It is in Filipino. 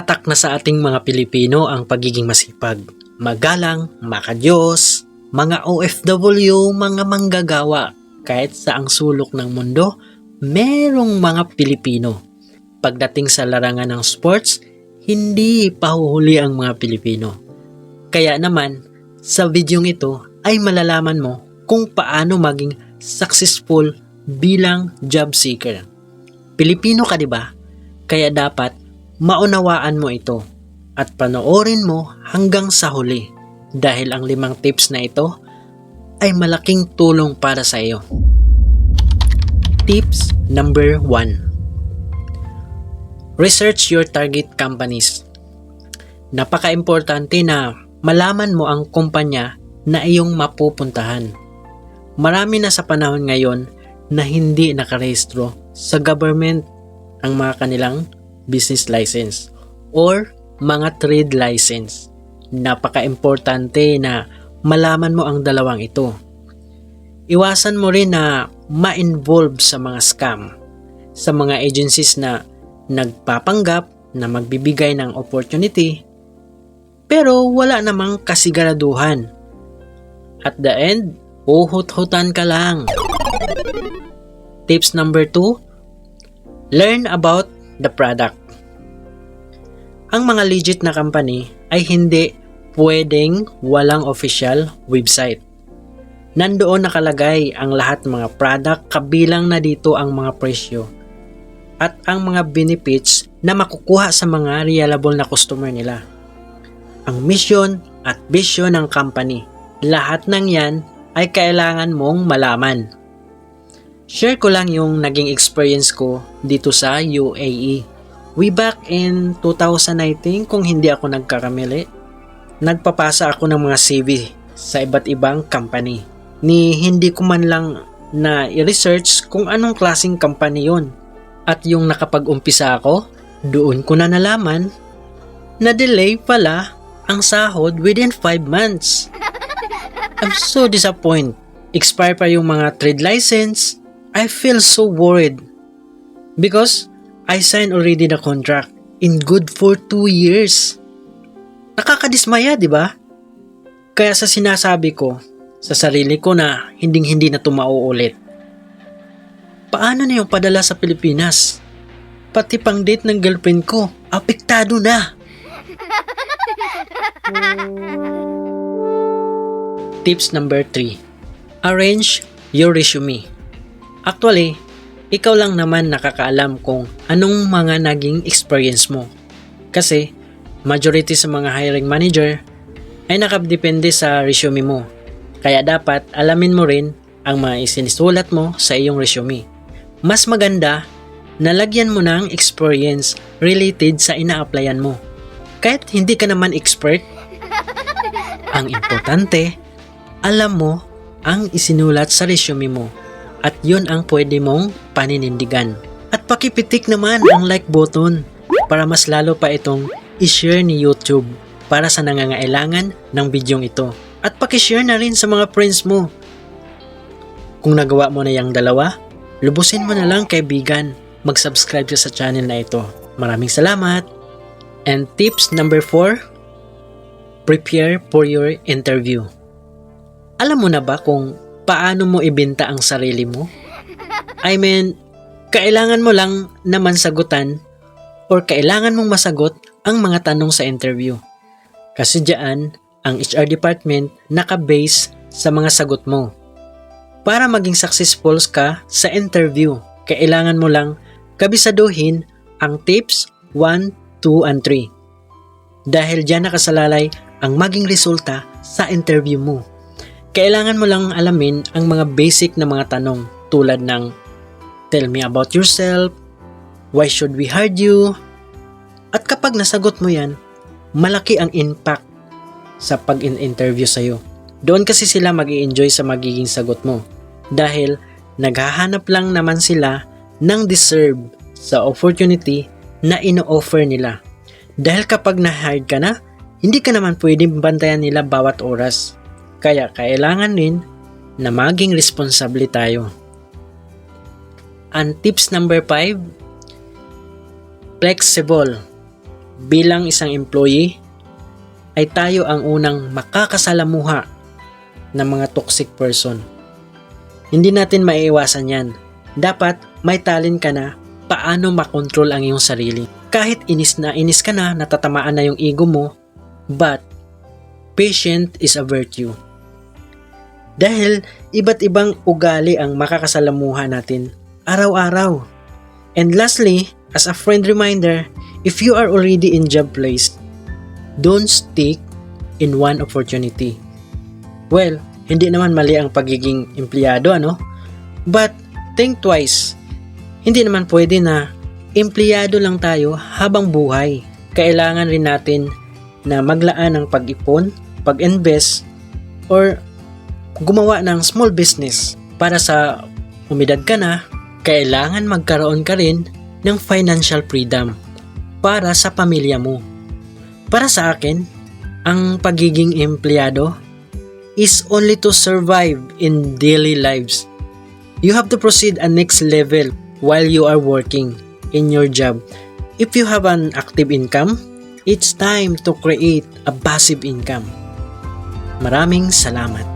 Nakatatak na sa ating mga Pilipino ang pagiging masipag, magalang, makadiyos, mga OFW, mga manggagawa. Kahit sa ang sulok ng mundo, merong mga Pilipino. Pagdating sa larangan ng sports, hindi pahuhuli ang mga Pilipino. Kaya naman, sa videong ito ay malalaman mo kung paano maging successful bilang job seeker. Pilipino ka 'di ba? Kaya dapat maunawaan mo ito at panoorin mo hanggang sa huli dahil ang limang tips na ito ay malaking tulong para sa iyo. Tips number 1 Research your target companies. Napaka-importante na malaman mo ang kumpanya na iyong mapupuntahan. Marami na sa panahon ngayon na hindi nakarehistro sa government ang mga kanilang business license or mga trade license. Napaka-importante na malaman mo ang dalawang ito. Iwasan mo rin na ma-involve sa mga scam, sa mga agencies na nagpapanggap na magbibigay ng opportunity pero wala namang kasiguraduhan. At the end, uhut-hutan ka lang. Tips number 2, learn about the product. Ang mga legit na company ay hindi pwedeng walang official website. Nandoon nakalagay ang lahat ng mga product kabilang na dito ang mga presyo at ang mga benefits na makukuha sa mga reliable na customer nila. Ang mission at vision ng company. Lahat ng yan ay kailangan mong malaman. Share ko lang yung naging experience ko dito sa UAE. Way back in 2019 kung hindi ako nagkakamili, nagpapasa ako ng mga CV sa iba't ibang company. Ni hindi ko man lang na i-research kung anong klaseng company yon. At yung nakapag-umpisa ako, doon ko na nalaman na delay pala ang sahod within 5 months. I'm so disappointed. Expire pa yung mga trade license. I feel so worried. Because I signed already the contract in good for 2 years. Nakakadismaya, di ba? Kaya sa sinasabi ko sa sarili ko na hinding-hindi na ito mauulit. Paano na yung padala sa Pilipinas? Pati pang date ng girlfriend ko, apektado na. Tips number 3. Arrange your resume. Actually, ikaw lang naman nakakaalam kung anong mga naging experience mo. Kasi, majority sa mga hiring manager ay nakadepende sa resume mo. Kaya dapat alamin mo rin ang mga isinisulat mo sa iyong resume. Mas maganda na lagyan mo ng experience related sa ina-applyan mo. Kahit hindi ka naman expert, ang importante, alam mo ang isinulat sa resume mo at yun ang pwede mong paninindigan. At pakipitik naman ang like button para mas lalo pa itong i-share ni YouTube para sa nangangailangan ng bidyong ito. At pakishare na rin sa mga friends mo. Kung nagawa mo na yung dalawa, lubusin mo na lang kaibigan. Mag-subscribe ka sa channel na ito. Maraming salamat! And tips number 4, prepare for your interview. Alam mo na ba kung paano mo ibenta ang sarili mo? I mean, kailangan mo lang naman sagutan or kailangan mong masagot ang mga tanong sa interview. Kasi diyan, ang HR department naka-base sa mga sagot mo. Para maging successful ka sa interview, kailangan mo lang kabisaduhin ang tips 1, 2, and 3. Dahil diyan nakasalalay ang maging resulta sa interview mo. Kailangan mo lang alamin ang mga basic na mga tanong tulad ng Tell me about yourself, Why should we hire you? At kapag nasagot mo yan, malaki ang impact sa pag-interview sa'yo. Doon kasi sila mag enjoy sa magiging sagot mo. Dahil naghahanap lang naman sila ng deserve sa opportunity na ino-offer nila. Dahil kapag na-hired ka na, hindi ka naman pwedeng bantayan nila bawat oras. Kaya kailangan din na maging responsable tayo. And tips number 5, flexible. bilang isang employee ay tayo ang unang makakasalamuha ng mga toxic person. Hindi natin maiiwasan yan. Dapat may talent ka na paano makontrol ang iyong sarili. Kahit inis na inis ka na, natatamaan na yung ego mo, but patient is a virtue. Dahil iba't ibang ugali ang makakasalamuha natin araw-araw. And lastly, as a friend reminder, if you are already in job place, don't stick in one opportunity. Well, hindi naman mali ang pagiging empleyado, ano? But, think twice. Hindi naman pwede na empleyado lang tayo habang buhay. Kailangan rin natin na maglaan ng pag-ipon, pag-invest, or gumawa ng small business para sa umidad ka na, kailangan magkaroon ka rin ng financial freedom para sa pamilya mo. Para sa akin, ang pagiging empleyado is only to survive in daily lives. You have to proceed a next level while you are working in your job. If you have an active income, it's time to create a passive income. Maraming salamat.